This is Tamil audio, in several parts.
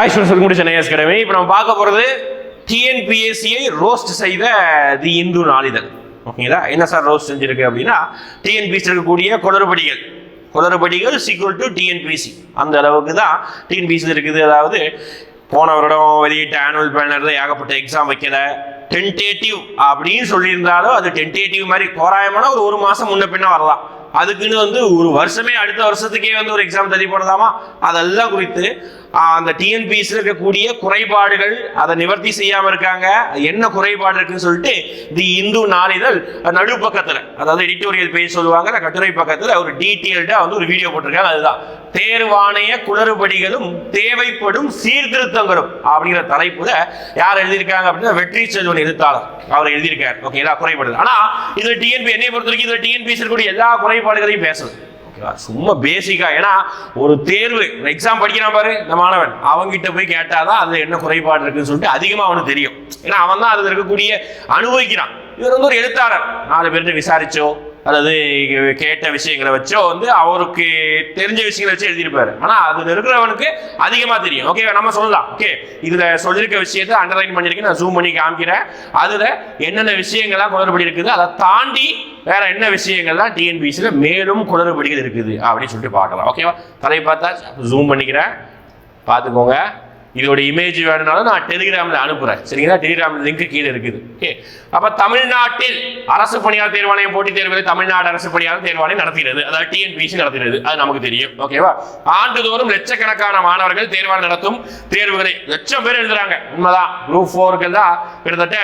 ஹாய் ஸ்டூடெண்ட்ஸ் முடிச்ச சென்னை இப்போ நம்ம பார்க்க போகிறது டிஎன்பிஎஸ்சியை ரோஸ்ட் செய்த தி இந்து நாளிதழ். ஓகேங்களா என்ன சார் ரோஸ்ட் செஞ்சிருக்கு அப்படின்னா டிஎன்பிஎஸ்சி இருக்கக்கூடிய குளறுபடிகள். குளறுபடிகள் சீக்குவல் டு டிஎன்பிஎஸ்சி அந்த அளவுக்கு தான் டிஎன்பிஎஸ்சி இருக்குது. அதாவது போன வருடம் வெளியிட்ட ஆனுவல் பேனரில் ஏகப்பட்ட எக்ஸாம் வைக்கல. டென்டேட்டிவ் அப்படின்னு சொல்லியிருந்தாலும் அது டென்டேட்டிவ் மாதிரி தோராயமான ஒரு ஒரு மாதம் முன்ன பின்ன வரலாம். அதுக்குன்னு வந்து ஒரு வருஷமே அடுத்த வருஷத்துக்கே வந்து ஒரு எக்ஸாம் தள்ளி போடலாமா? அதெல்லாம் குறித்து அந்த டிஎன்பிஎஸ்சில் இருக்கக்கூடிய குறைபாடுகள் அதை நிவர்த்தி செய்யாமல் இருக்காங்க. என்ன குறைபாடு இருக்குன்னு சொல்லிட்டு தி இந்து நாளிதழ் நடு பக்கத்தில் அதாவது எடிட்டோரியல் பேஜ் சொல்லுவாங்க அந்த கட்டுரை பக்கத்தில் ஒரு டீட்டெயில்டாக வந்து ஒரு வீடியோ போட்டிருக்காங்க. அதுதான். தேர்வாணைய குளறுபடிகளும் தேவைப்படும் சீர்திருத்தங்களும் அப்படிங்கிற தலைப்புல யார் எழுதியிருக்காங்க அப்படின்னா வெற்றி செல்வன் எழுத்தாளர். அவர் எழுதியிருக்காரு. ஓகேங்களா குறைபாடு ஆனா இதுல டிஎன்பி என்னை பொறுத்த வரைக்கும் இதுல டிஎன்பிஎஸ் இருக்கக்கூடிய எல்லா குறைபாடுகளையும் பேசுது. சும்மா பேசிக்கா ஏன்னா ஒரு தேர்வு எக்ஸாம் படிக்கிறான் பாரு இந்த மாணவன். அவங்கிட்ட போய் கேட்டாதான் அதுல என்ன குறைபாடு இருக்குன்னு சொல்லிட்டு அதிகமா அவனுக்கு தெரியும். ஏன்னா அவன் தான் அதுல இருக்கக்கூடிய அனுபவிக்கிறான். இவர் வந்து ஒரு எழுத்தாளர். நாலு பேர்கிட்ட விசாரிச்சோ அல்லது கேட்ட விஷயங்களை வச்சோ வந்து அவருக்கு தெரிஞ்ச விஷயங்களை வச்சு எழுதியிருப்பாரு. ஆனால் அதில் இருக்கிறவனுக்கு அதிகமாக தெரியும். ஓகே நம்ம சொல்லலாம். ஓகே இதில் சொல்லியிருக்க விஷயத்தை அண்டர்லைன் பண்ணியிருக்கேன். நான் ஜூம் பண்ணி காமிக்கிறேன். அதில் என்னென்ன விஷயங்கள்லாம் குளறுபடி இருக்குது அதை தாண்டி வேற என்ன விஷயங்கள்லாம் டிஎன்பிசியில் மேலும் குளறுபடிகள் இருக்குது அப்படின்னு சொல்லிட்டு பார்க்கலாம். ஓகேவா தலை பார்த்தா ஜூம் பண்ணிக்கிறேன். பார்த்துக்கோங்க. இதோட இமேஜ் வேணும்னாலும் நான் டெலிகிராமில் அனுப்புகிறேன் சரிங்களா? டெலிகிராம் லிங்க் கீழே இருக்குது. ஓகே அப்போ தமிழ்நாட்டில் அரசு பணியாளர் தேர்வாணையம் போட்டித் தேர்வுகளை தமிழ்நாடு அரசு பணியாளர் தேர்வாணையம் நடத்துகிறது. அதாவது டிஎன்பிசி நடத்துகிறது. அது நமக்கு தெரியும். ஓகேவா ஆண்டுதோறும் லட்சக்கணக்கான மாணவர்கள் தேர்வால் நடத்தும் தேர்வுகளை லட்சம் பேர் எழுதுறாங்க. உண்மைதான். குரூப் ஃபோருக்கு தான் கிட்டத்தட்ட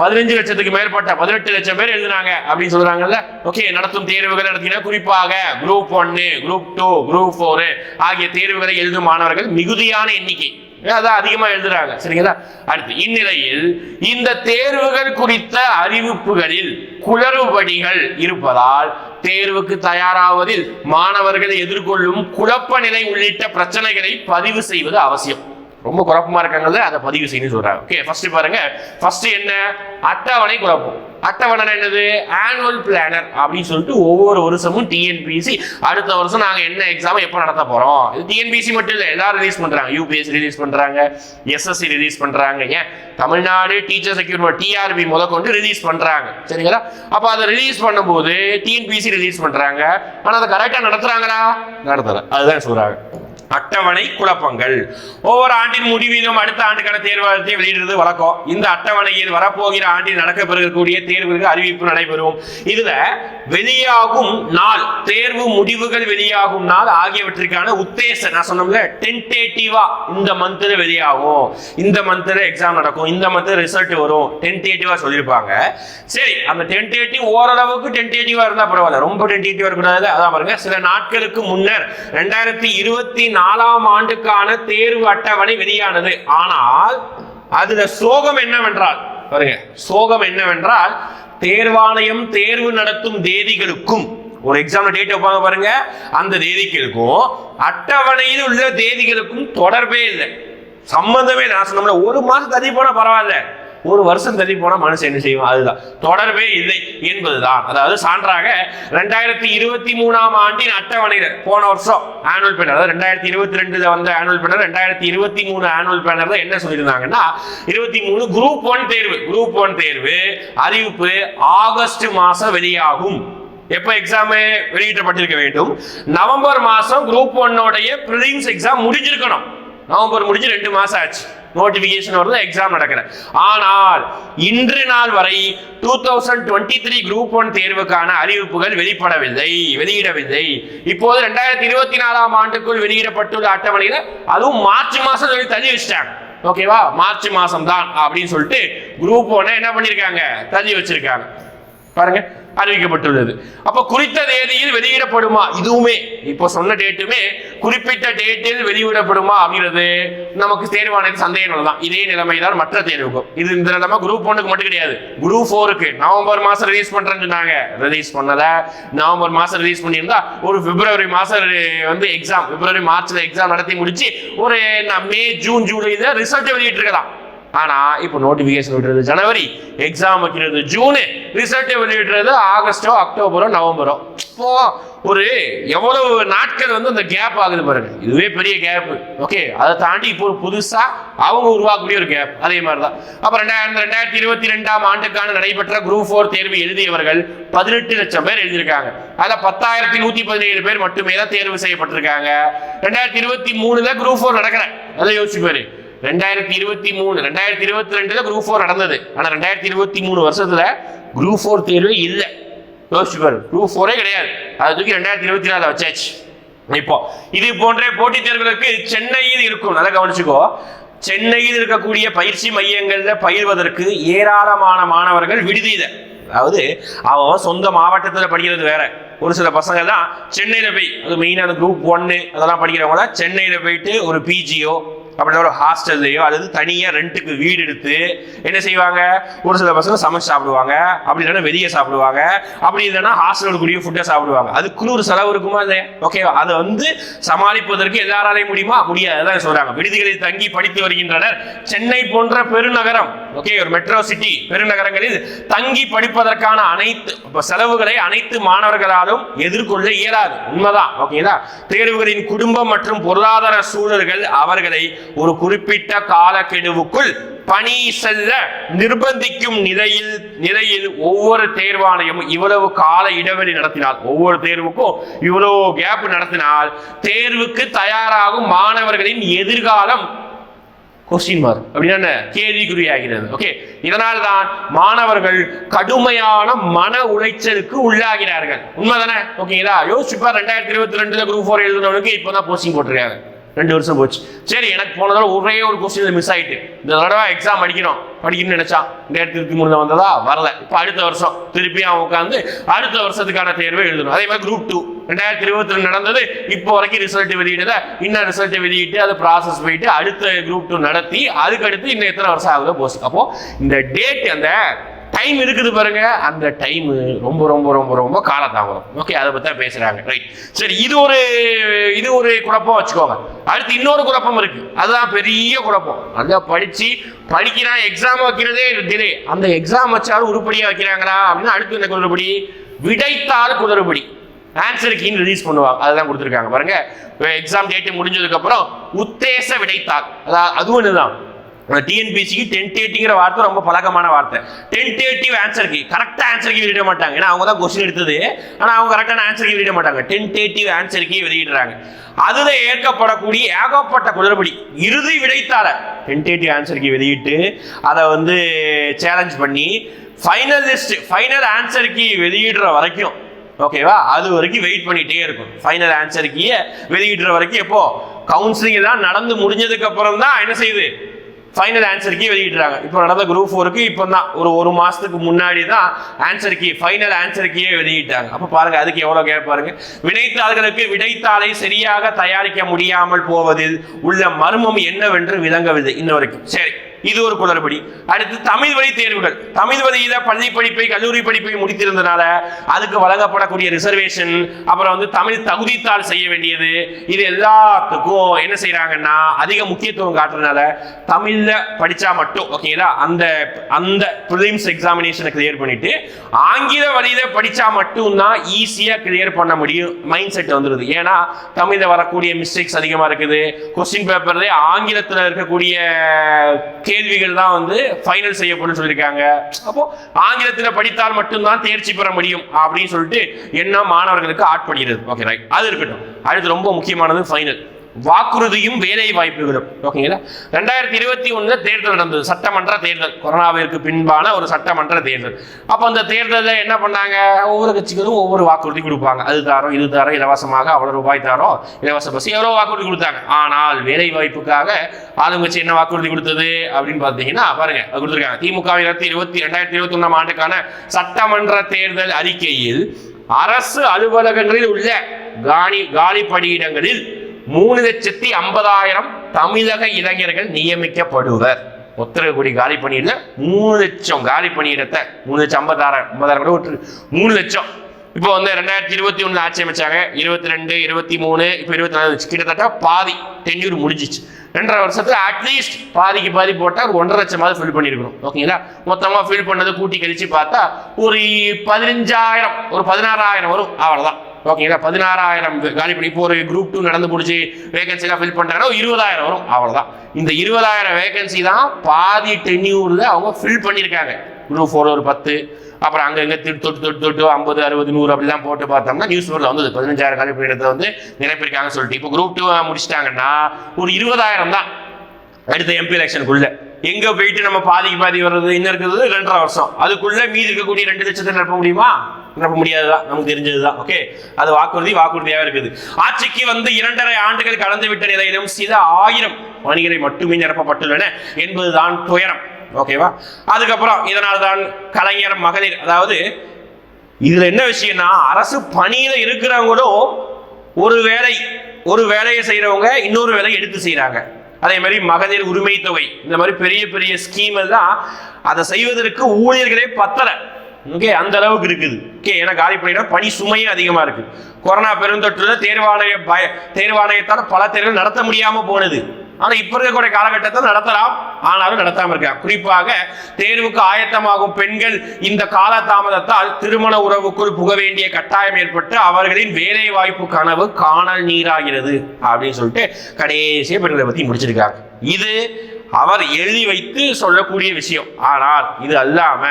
பதினஞ்சு லட்சத்துக்கு மேற்பட்ட பதினெட்டு லட்சம் பேர் எழுதுனாங்க அப்படின்னு சொல்றாங்கல்ல? ஓகே நடத்தும் தேர்வுகள் நடத்தினா குறிப்பாக குரூப் ஒன்னு குரூப் டூ குரூப் ஃபோர் ஆகிய தேர்வுகளை எழுதும் மாணவர்கள் மிகுதியான எண்ணிக்கை. அதான் அதிகமாக எழுதுறாங்க. சரிங்களா? அடுத்து இந்நிலையில் இந்த தேர்வுகள் குறித்த அறிவிப்புகளில் குளறுபடிகள் இருப்பதால் தேர்வுக்கு தயாராவதில் மாணவர்கள் எதிர்கொள்ளும் குழப்ப நிலை உள்ளிட்ட பிரச்சனைகளை பதிவு செய்வது அவசியம். ரொம்ப குழப்பமா இருக்காங்கல்ல அதை பதிவு செய்யணும்னு சொல்றாங்க. ஓகே ஃபர்ஸ்ட் பாருங்க. ஃபர்ஸ்ட் என்ன? அட்டவணை குழப்பம். அட்டவணை என்னது? ஆனுவல் பிளானர் அப்படின்னு சொல்லிட்டு ஒவ்வொரு வருஷமும் டிஎன்பிசி அடுத்த வருஷம் நாங்கள் என்ன எக்ஸாம் எப்போ நடத்த போகிறோம் இது டிஎன்பிசி மட்டும் இல்லை எல்லாரும் ரிலீஸ் பண்ணுறாங்க யூபிஎஸ்சி ரிலீஸ் பண்ணுறாங்க எஸ்எஸ்சி ரிலீஸ் பண்ணுறாங்க ஏன்? தமிழ்நாடு டீச்சர் செக்யூர் டிஆர்பி முதற்கொண்டு ரிலீஸ் பண்ணுறாங்க சரிங்களா? அப்போ அதை ரிலீஸ் பண்ணும்போது டிஎன்பிசி ரிலீஸ் பண்ணுறாங்க ஆனால் அதை கரெக்டாக நடத்துகிறாங்களா நடத்துகிறேன் அதுதான் சொல்கிறாங்க அட்டவணை குழப்பங்கள். ஒவ்வொரு ஆண்டின் முடிவிலும் அடுத்த ஆண்டுக்கான தேர்வாளத்தை வெளியிடுறது வழக்கம். இந்த அட்டவணையில் வரப்போகிற ஆண்டில் நடக்கப்பெறக்கூடிய தேர்வுகளுக்கு அறிவிப்பு நடைபெறும். இதுல வெளியாகும் நாள் தேர்வு முடிவுகள் வெளியாகும் நாள் ஆகியவற்றிற்கான உத்தேச நான் சொன்னோம்ல டென்டேட்டிவா இந்த மந்த்ல வெளியாகும். இந்த மந்த்ல எக்ஸாம் நடக்கும். இந்த மந்த்ல ரிசல்ட் வரும். டென்டேட்டிவா சொல்லியிருப்பாங்க. சரி அந்த டென்டேட்டிவ் ஓரளவுக்கு டென்டேட்டிவா இருந்தா பரவாயில்ல. ரொம்ப டென்டேட்டிவா இருக்கக்கூடாது. அதான் பாருங்க சில நாட்களுக்கு முன்னர் ரெண்டாயிரத்தி இருபத்தி நாலாம் ஆண்டுக்கான தேர்வு அட்டவணை வெளியானது ஆனால் அதுல சோகம் என்னவென்றால் பாருங்க சோகம் என்னவென்றால் தேர்வாணையம் தேர்வு நடத்தும் தேதிகளுக்கும் ஒரு எக்ஸாம் டேட் வைப்பாங்க பாருங்க அந்த தேதிகளுக்கும் அட்டவணையில் உள்ள தேதிகளுக்கும் தொடர்பே இல்லை. சம்பந்தமே நாசம் நான் சொன்னோம்ல ஒரு மாசம் தள்ளி போனா பரவாயில்ல. ஒரு வருஷம் தள்ளி போனா மனுஷன் என்ன செய்வோம் அதுதான். தொடர்பே இல்லை என்பதுதான். அதாவது சான்றாக ரெண்டாயிரத்தி இருபத்தி மூணாம் ஆண்டின் அட்டவணையில் போன வருஷம் ஆனுவல் பேனர் அதாவது ரெண்டாயிரத்தி இருபத்தி ரெண்டுல வந்த ஆனுவல் பேனர் ரெண்டாயிரத்தி இருபத்தி மூணு ஆனுவல் பேனர்ல என்ன சொல்லியிருந்தாங்கன்னா இருபத்தி மூணு குரூப் ஒன் தேர்வு. குரூப் ஒன் தேர்வு அறிவிப்பு ஆகஸ்ட் மாசம் வெளியாகும். எப்போ எக்ஸாம் வெளியிடப்பட்டிருக்க வேண்டும்? நவம்பர் மாசம் குரூப் ஒன்னோடைய ப்ரிலிம்ஸ் எக்ஸாம் முடிஞ்சிருக்கணும். நவம்பர் முடிஞ்சு ரெண்டு மாசம் ஆச்சு. நோட்டிபிகேஷன் வருது எக்ஸாம் நடக்கிற ஆனால் இன்று நாள் வரை two thousand twenty three group one தேர்வுக்கான அறிவிப்புகள் வெளிப்படவில்லை வெளியிடவில்லை. இப்போது ரெண்டாயிரத்தி இருபத்தி நாலாம் ஆண்டுக்குள் வெளியிடப்பட்டுள்ள அட்டவணையில அதுவும் மார்ச் மாசம் சொல்லி தள்ளி வச்சிட்டாங்க. ஓகேவா மார்ச் மாசம் தான் அப்படின்னு சொல்லிட்டு குரூப் ஒன்னை என்ன பண்ணிருக்காங்க? தள்ளி வச்சிருக்காங்க. பாருங்க. அறிவிக்கப்பட்டுள்ளது. அப்ப குறித்த தேதியில் வெளியிடப்படுமா? இதுவுமே. இப்போ சொன்ன டேட்டுமே குறிப்பிட்ட டேட்டில் வெளியிடப்படுமா அப்படிங்கிறது நமக்கு தேர்வானது சந்தேகம் தான். இதே நிலைமை தான் மற்ற தேர்வுக்கும். இது இந்த நிலைமை குரூப் ஒன்றுக்கு மட்டும் கிடையாது. குரூப் ஃபோருக்கு நவம்பர் மாசம் ரிலீஸ் பண்றேன்னு சொன்னாங்க. ரிலீஸ் பண்ணல. நவம்பர் மாசம் ரிலீஸ் பண்ணியிருந்தா ஒரு பிப்ரவரி மாசம் வந்து எக்ஸாம் பிப்ரவரி மார்ச்ல எக்ஸாம் நடத்தி முடிச்சு ஒரு மே ஜூன் ஜூலை ரிசல்ட் வெளியிட்டு இருக்கலாம் ஆனா இப்போ நோட்டிபிகேஷன் விடுறது ஜனவரி எக்ஸாம் வைக்கிறது ஜூனு ரிசல்ட்டை வெளியிடுறது ஆகஸ்டோ அக்டோபரோ நவம்பரோ. இப்போ ஒரு எவ்வளவு நாட்கள் வந்து அந்த கேப் ஆகுது பாருங்க. இதுவே பெரிய கேப் ஓகே அதை தாண்டி இப்போ புதுசாக புதுசா அவங்க உருவாக்கக்கூடிய ஒரு கேப் அதே மாதிரி தான் அப்ப ரெண்டாயிரம் ரெண்டாயிரத்தி இருபத்தி ரெண்டாம் ஆண்டுக்கான நடைபெற்ற குரூப் ஃபோர் தேர்வு எழுதியவர்கள் பதினெட்டு லட்சம் பேர் எழுதியிருக்காங்க. அதுல பத்தாயிரத்தி நூத்தி பதினேழு பேர் மட்டுமே தான் தேர்வு செய்யப்பட்டிருக்காங்க. ரெண்டாயிரத்தி இருபத்தி மூணுல குரூப் ஃபோர் நடக்கிற அதை யோசிச்சு பாரு. ரெண்டாயிரத்தி இருபத்தி மூணு ரெண்டாயிரத்தி இருபத்தி ரெண்டுல குரூப் ஃபோர் நடந்தது. ஆனா ரெண்டாயிரத்தி இருபத்தி மூணு வருஷத்துல குரூப் ஃபோர் தேர்வே இல்லை. யோசிச்சு பாரு குரூப் ஃபோரே கிடையாது. அது தூக்கி ரெண்டாயிரத்தி இருபத்தி நாலுல வச்சாச்சு. இப்போ இது போன்ற போட்டித் தேர்வுகளுக்கு சென்னையில் இருக்கும். நல்லா கவனிச்சுக்கோ. சென்னையில் இருக்கக்கூடிய பயிற்சி மையங்களில் பயிர்வதற்கு ஏராளமான மாணவர்கள் விடுதியில அதாவது அவன் சொந்த மாவட்டத்தில் படிக்கிறது வேற. ஒரு சில பசங்க தான் சென்னையில் போய் அது மெயினான குரூப் ஒன்னு அதெல்லாம் படிக்கிறவங்க சென்னையில் போயிட்டு ஒரு பிஜியோ அப்படின்னா ஒரு ஹாஸ்டல்லையோ அல்லது தனியாக ரெண்ட்டுக்கு வீடு எடுத்து என்ன செய்வாங்க? ஒரு சில பசங்க சமைச்சு சாப்பிடுவாங்க. அப்படி இல்லைன்னா வெளியே சாப்பிடுவாங்க. அப்படி இல்லைன்னா ஹாஸ்டல் கூடிய ஃபுட்டை சாப்பிடுவாங்க. அதுக்குன்னு ஒரு செலவு இருக்குமா இல்லையா ஓகேவா அதை வந்து சமாளிப்பதற்கு எல்லாராலையும் முடியுமா? முடியாது. தான் சொல்றாங்க. விடுதிகளில் தங்கி படித்து வருகின்றனர் சென்னை போன்ற பெருநகரம். ஓகே ஒரு மெட்ரோ சிட்டி பெருநகரங்களில் தங்கி படிப்பதற்கான அனைத்து செலவுகளை அனைத்து மாணவர்களாலும் எதிர்கொள்ள இயலாது. உண்மைதான் ஓகேங்களா தேர்வுகளின் குடும்பம் மற்றும் பொருளாதார சூழல்கள் அவர்களை ஒரு குறிப்பிட்ட காலக்கெடுவுக்குள் பணி செல்ல நிர்பந்திக்கும் நிலையில் நிலையில் ஒவ்வொரு தேர்வாணையும் இவ்வளவு கால இடைவெளி நடத்தினால் ஒவ்வொரு தேர்வுக்கும் இவ்வளவு கேப் நடத்தினால் தேர்வுக்கு தயாராகும் மாணவர்களின் எதிர்காலம் கொஸ்டின் மார்க் அப்படின்னா கேள்விக்குறியாகிறது. ஓகே இதனால் தான் மாணவர்கள் கடுமையான மன உளைச்சலுக்கு உள்ளாகிறார்கள். உண்மைதானே? ஓகேங்களா யோசிச்சுப்பா ரெண்டாயிரத்தி இருபத்தி ரெண்டுல குரூப் ஃபோர் எழுதுனவனுக்கு இப்போதான் போஸ்டிங் போட்டிருக்காங்க. ரெண்டு வருஷம் போச்சு. சரி எனக்கு போன தடவை ஒரே ஒரு கொஸ்டின் மிஸ் ஆயிட்டு. இந்த தடவை எக்ஸாம் அடிக்கணும். படிக்கணும்னு நினைச்சான் ரெண்டாயிரத்தி இருபத்தி மூணுல வந்ததா? வரல. இப்போ அடுத்த வருஷம் திருப்பி அவன் உட்காந்து அடுத்த வருஷத்துக்கான தேர்வை எழுதணும். அதே மாதிரி குரூப் டூ ரெண்டாயிரத்தி இருபத்தி ரெண்டு நடந்தது. இப்போ வரைக்கும் ரிசல்ட் வெளியிடல. இன்னும் ரிசல்ட் வெளியிட்டு அது ப்ராசஸ் போயிட்டு அடுத்த குரூப் டூ நடத்தி அதுக்கு அடுத்து இன்னும் எத்தனை வருஷம் ஆகுதோ போஸ்ட் அப்போ இந்த டேட் அந்த டைம் இருக்குது பாருங்க. அந்த டைம் ரொம்ப ரொம்ப ரொம்ப ரொம்ப காலதாமதம். ஓகே அதை பத்தி தான் பேசுறாங்க. ரைட் சரி இது ஒரு இது ஒரு குழப்பம் வச்சுக்கோங்க. அடுத்து இன்னொரு குழப்பம் இருக்கு. அதுதான் பெரிய குழப்பம். அந்த படிச்சு படிக்கிறான் எக்ஸாம் வைக்கிறதே டிலே அந்த எக்ஸாம் வச்சாலும் உருப்படியா வைக்கிறாங்களா? அப்படின்னு அடுத்து என்ன குளறுபடி விடைத்தால் குளறுபடி ஆன்சர் கீன்னு ரிலீஸ் பண்ணுவாங்க அதெல்லாம் கொடுத்துருக்காங்க. பாருங்க. எக்ஸாம் டேட்டு முடிஞ்சதுக்கப்புறம் உத்தேச விடைத்தாள். அதாவது அதுவும் என்னதான் டிஎன்பிசிக்கு டென்டேட்டிங்கிற வார்த்தை ரொம்ப பழக்கமான வார்த்தை. டென்டேட்டிவ் ஆன்சர் கரெக்டாக ஆன்சர் கீ வெளியிட மாட்டாங்க. ஏன்னா அவங்க தான் கொஸ்டின் எடுத்தது. ஆனால் அவங்க கரெக்டான ஆன்சர் கீ வெளியிட மாட்டாங்க. டென்டேட்டிவ் ஆன்சர் கீ வெளியிடுறாங்க அதுல ஏற்கப்படக்கூடிய ஏகப்பட்ட குளறுபடி இறுதி விடைத்தாள டென்டேட்டிவ் ஆன்சர் கீ வெளியிட்டு அதை வந்து சேலஞ்ச் பண்ணி final list final answer key வெளியிடுற வரைக்கும் ஓகேவா அது வரைக்கும் வெயிட் பண்ணிகிட்டே இருக்கும் ஃபைனல் ஆன்சர் கீயை வெளியிடுற வரைக்கும் எப்போ? கவுன்சிலிங் எல்லாம் நடந்து முடிஞ்சதுக்கு அப்புறம் தான் என்ன செய்யுது? ஃபைனல் ஆன்சர் கீ வெளியிடுறாங்க. இப்போ நடந்த குரூப் ஃபோருக்கு இப்போ தான் ஒரு ஒரு மாதத்துக்கு முன்னாடி தான் ஆன்சர் கீ ஃபைனல் ஆன்சர் கீயே வெளியிட்டாங்க. அப்போ பாருங்க அதுக்கு எவ்வளோ கேட்பாருங்க வினைத்தாள்களுக்கு விடைத்தாள்களுக்கு விடைத்தாளை சரியாக தயாரிக்க முடியாமல் போவதில் உள்ள மர்மம் என்னவென்று விளங்கவில்லை இன்ன வரைக்கும். சரி. இது ஒரு குளறுபடி. அடுத்து தமிழ் வழி தேர்வுகள். தமிழ் வழியில பள்ளி படிப்பை கல்லூரி படிப்பை முடித்திருந்தனால அதுக்கு வழங்கப்படக்கூடிய ரிசர்வேஷன் அப்புறம் வந்து தமிழ் தகுதித்தாள் செய்ய வேண்டியது. இது எல்லாத்துக்கும் என்ன செய்யறாங்கன்னா அதிக முக்கியத்துவம் காட்டுறதுனால தமிழ்ல படிச்சா மட்டும் ஓகேங்களா அந்த அந்த ப்ரிலிம்ஸ் எக்ஸாமினேஷனை கிளியர் பண்ணிட்டு ஆங்கில வழியில படிச்சா மட்டும்தான் ஈஸியா கிளியர் பண்ண முடியும். மைண்ட் செட் வந்துருது. ஏன்னா தமிழ்ல வரக்கூடிய மிஸ்டேக்ஸ் அதிகமா இருக்குது. கொஸ்டின் பேப்பர்ல ஆங்கிலத்துல இருக்கக்கூடிய கேள்விகள் தான் வந்து ஃபைனல் செய்யப்படும் சொல்லியிருக்காங்க. அப்போ ஆங்கிலத்தில் படித்தால் மட்டும்தான் தேர்ச்சி பெற முடியும் அப்படின்னு சொல்லிட்டு என்ன மாணவர்களுக்கு ஆட்படுகிறது. ஓகே ரைட் அது இருக்கட்டும். அடுத்து ரொம்ப முக்கியமானது ஃபைனல் வாக்குறுதியும் வேலை வாய்ப்புகளும். ஓகேங்களா ரெண்டாயிரத்தி இருபத்தி ஒன்றில் தேர்தல் நடந்தது. சட்டமன்ற தேர்தல். கொரோனாவிற்கு பின்பான ஒரு சட்டமன்ற தேர்தல். அப்போ அந்த தேர்தலில் என்ன பண்ணாங்க? ஒவ்வொரு கட்சிகளும் ஒவ்வொரு வாக்குறுதி கொடுப்பாங்க. அது தாரோ இது தாரோ இலவசமாக அவ்வளோ ரூபாய் தாரோ இலவச பஸ் எவ்வளோ வாக்குறுதி கொடுத்தாங்க? ஆனால் வேலை வாய்ப்புக்காக ஆளுங்கட்சி என்ன வாக்குறுதி கொடுத்தது அப்படின்னு பார்த்தீங்கன்னா பாருங்க கொடுத்துருக்காங்க. திமுக இருபத்தி ரெண்டாயிரத்தி இருபத்தி ஒன்றாம் ஆண்டுக்கான சட்டமன்ற தேர்தல் அறிக்கையில் அரசு அலுவலகங்களில் உள்ள காலி காலி பணியிடங்களில் மூணு லட்சத்தி ஐம்பதாயிரம் தமிழக இளைஞர்கள் நியமிக்கப்படுவர். ஒத்தரகுடி காலி பணியிட மூணு லட்சம் காலி பணியிடத்தை மூணு லட்சம் ஐம்பதாயிரம் ஐம்பதாயிரம் கூட ஒரு மூணு லட்சம். இப்போ வந்து ரெண்டாயிரத்தி இருபத்தி ஒண்ணுல ஆட்சி அமைச்சாங்க. இருபத்தி ரெண்டு இருபத்தி மூணு இப்போ இருபத்தி நாலு கிட்டத்தட்ட பாதி டென்யூர் முடிஞ்சிச்சு. ரெண்டரை வருஷத்துல அட்லீஸ்ட் பாதிக்கு பாதி போட்டா ஒன்றரை ஒன்றரை லட்சமாவது ஃபில் பண்ணியிருக்கணும் ஓகேங்களா மொத்தமா ஃபில் பண்ணது கூட்டி கழிச்சு பார்த்தா ஒரு பதினஞ்சாயிரம் ஒரு பதினாறாயிரம் வரும். அவ்வளவுதான். ஓகேங்களா? பதினாறாயிரம் காலி பண்ணி இப்போ ஒரு குரூப் டூ நடந்து முடிச்சு வேகன்சிலாம் ஃபில் பண்ணுறாங்கன்னா இருபதாயிரம் வரும். அவ்வளோதான் இந்த இருபதாயிரம் வேகன்சி தான் பாதி டென்யூரில் அவங்க ஃபில் பண்ணியிருக்காங்க. குரூப் ஃபோர் ஒரு பத்து அப்புறம் அங்கே இங்கே தொட்டு தொட்டு தொட்டு தொட்டு ஐம்பது அறுபது நூறு அப்படிலாம் போட்டு பார்த்தோம்னா நியூஸ் பேப்பரில் வந்தது பதினஞ்சாயிரம் காலி பணியிடத்தை வந்து நிரப்பியிருக்காங்கன்னு சொல்லிட்டு இப்போ குரூப் டூ முடிச்சிட்டாங்கன்னா ஒரு இருபதாயிரம் தான் அடுத்த எம்பி எலெக்ஷனுக்குள்ளே எங்கே போயிட்டு நம்ம பாதிக்கு பாதி வர்றது இன்னும் இருக்கிறது ரெண்டரை வருஷம். அதுக்குள்ளே மீதி இருக்கக்கூடிய ரெண்டு லட்சத்தை நிரப்ப முடியுமா? நிரப்ப முடியாதுதான். நமக்கு தெரிஞ்சதுதான். ஓகே அது வாக்குறுதி வாக்குறுதியாக இருக்குது. ஆட்சிக்கு வந்து இரண்டரை ஆண்டுகள் கலந்து விட்ட நிலையிலும் சில ஆயிரம் பணிகளை மட்டுமே நிரப்பப்பட்டுள்ளன என்பதுதான் துயரம். ஓகேவா அதுக்கப்புறம் இதனால் தான் கலைஞர் மகளிர் அதாவது இதுல என்ன விஷயம்னா அரசு பணியில இருக்கிறவங்களும் ஒரு வேலை ஒரு வேலையை செய்யறவங்க இன்னொரு வேலையை எடுத்து செய்யறாங்க அதே மாதிரி மகளிர் உரிமை தொகை. இந்த மாதிரி பெரிய பெரிய ஸ்கீம் எல்லாம் அதை செய்வதற்கு ஊழியர்களே பத்தலை. ஓகே அந்த அளவுக்கு இருக்குது. ஓகே ஏன்னா காலி பணியிடம் பணி சுமையும் அதிகமாக இருக்குது கொரோனா பெருந்தொற்றுல தேர்வாணைய பய தேர்வாணையத்தால் பல தேர்வுகள் நடத்த முடியாமல் போனது. ஆனால் இப்போ இருக்கக்கூடிய காலகட்டத்தில் நடத்தலாம். ஆனாலும் நடத்தாமல் இருக்கா? குறிப்பாக தேர்வுக்கு ஆயத்தமாகும் பெண்கள் இந்த கால தாமதத்தால் திருமண உறவுக்குள் புக வேண்டிய கட்டாயம் ஏற்பட்டு அவர்களின் வேலை வாய்ப்பு கனவு காணல் நீராகிறது. அப்படின்னு சொல்லிட்டு கடைசியாக பெண்களை பற்றி முடிச்சிருக்காங்க. இது அவர் எழுதி வைத்து சொல்லக்கூடிய விஷயம். ஆனால் இது அல்லாம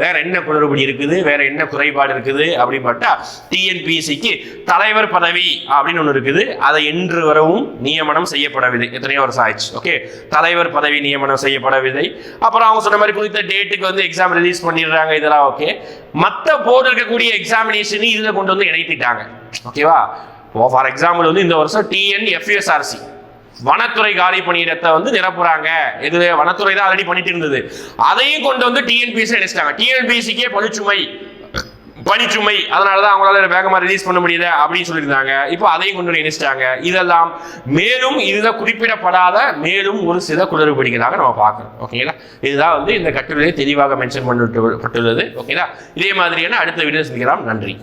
வேற என்ன குளறுபடி இருக்குது வேற என்ன குறைபாடு இருக்குது அப்படின்னு பார்த்தா டிஎன்பிஎஸ்சிக்கு தலைவர் பதவி அப்படின்னு ஒன்று இருக்குது. அதை இன்று வரவும் நியமனம் செய்யப்படவில்லை. எத்தனையோ வருஷம் ஆயிடுச்சு. ஓகே தலைவர் பதவி நியமனம் செய்யப்படவில்லை. அப்புறம் அவங்க சொன்ன மாதிரி குறித்த டேட்டுக்கு வந்து எக்ஸாம் ரிலீஸ் பண்ணிடுறாங்க. இதெல்லாம் ஓகே மற்ற போர்டு இருக்கக்கூடிய எக்ஸாமினேஷனையும் இதில் கொண்டு வந்து இணைத்திட்டாங்க. ஓகேவா ஃபார் எக்ஸாம்பிள் வந்து இந்த வருஷம் டிஎன் எஃப்எஸ்ஆர்சி வனத்துறை காலி பணியிடத்தை வந்து நிரப்புறாங்க. இது வனத்துறை தான் ஆல்ரெடி பண்ணிட்டு இருந்தது. அதையும் கொண்டு வந்து டிஎன்பிஎஸ்சி நினைச்சிட்டாங்க டிஎன்பிஎஸ்சிக்கே பணிச்சுமை பணிச்சுமை அதனால தான் அவங்களால வேகமாக ரிலீஸ் பண்ண முடியல அப்படின்னு சொல்லியிருந்தாங்க. இப்போ அதையும் கொண்டு வந்து இணைச்சிட்டாங்க. இதெல்லாம் மேலும் இதில் குறிப்பிடப்படாத மேலும் ஒரு சில குளறுபடிகளாக நம்ம பார்க்கணும் ஓகேங்களா இதுதான் வந்து இந்த கட்டுரையை தெளிவாக மென்ஷன் பண்ணிட்டு பட்டுள்ளது ஓகேங்களா இதே மாதிரியான அடுத்த வீடியோ சந்திக்கலாம். நன்றி.